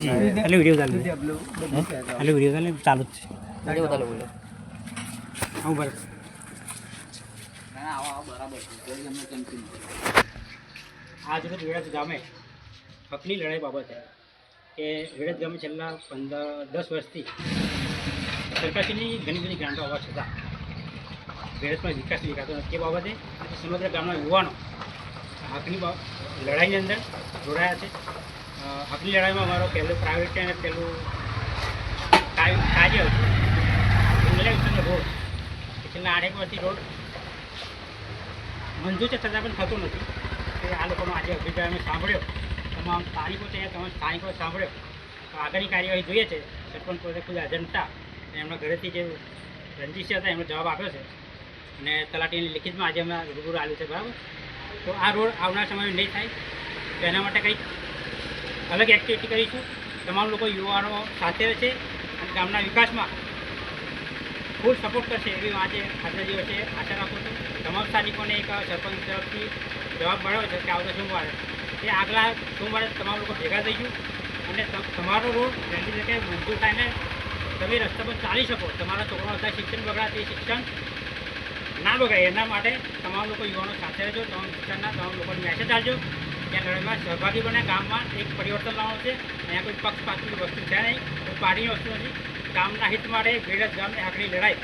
એટલે વીડિયો ચાલુ એટલે વીડિયો ચાલે ચાલુ જ છે હું બરાબર આજ વખત વેળત ગામે હકની લડાઈ બાબતે કે વેળત ગામે છેલ્લા પંદર દસ વર્ષથી સરકારશ્રીની ઘણી બધી ગ્રાન્ટો હોવા છતાં વેળતમાં વિકાસ દેખાતો નથી એ બાબતે સમગ્ર ગામના યુવાનો હકની લડાઈની અંદર જોડાયા છે હકની લડાઈમાં મારો પહેલું પ્રાઇવેટ છે અને પહેલું કાર્ય હતું. રોડ કે છેલ્લા આઠેક વર્ષથી રોડ. મંજૂર છે છતાં પણ થતું નથી. કે આ લોકોનો આજે અભિપ્રાય અમે સાંભળ્યો. તમામ સ્થાનિકો છે, તમામ સ્થાનિકો સાંભળ્યો. તો આગળની કાર્યવાહી જોઈએ છે. સરપંચ પોતે ખુદ હાજર અને એમના ઘરેથી જે રણજીતસિંહ હતા, એમનો જવાબ આપ્યો છે. અને તલાટીની લિખિતમાં આજે અમે રૂબરૂ આવ્યું છે, બરાબર? તો આ રોડ આવનાર સમયમાં નહીં થાય. તો એના માટે કંઈક અલગ એક્ટિવિટી કરીશું. તમામ લોકો યુવાનો સાથે હશે અને ગામના વિકાસમાં ફૂલ સપોર્ટ કરશે એવી આજે આજના દિવસે આશા રાખું છું. તમામ સ્થાનિકોને એક સરપંચ તરફથી જવાબ મળ્યો છે કે આવતા સોમવારે. એ આગલા સોમવારે તમામ લોકો ભેગા થઈશું અને તમારો રોડ જલ્દી જગ્યાએ મંજૂર થાય તમે રસ્તા પર ચાલી શકો. તમારા છોકરાઓ બધા શિક્ષણ બગડાય તે શિક્ષણ ના બગાડે. એના માટે તમામ લોકો યુવાનો સાથે રહેજો, તમામ શિક્ષણના તમામ લોકોને મેસેજ આપજો. આ લડાઈમાં સહભાગી બને, ગામમાં એક પરિવર્તન લાવવાનું છે. અહીંયા કોઈ પક્ષપાતની વસ્તુ છે નહીં, કોઈ પાર્ટીની વસ્તુ નથી. ગામના હિત માટે વેડજ ગામની આખરી લડાઈ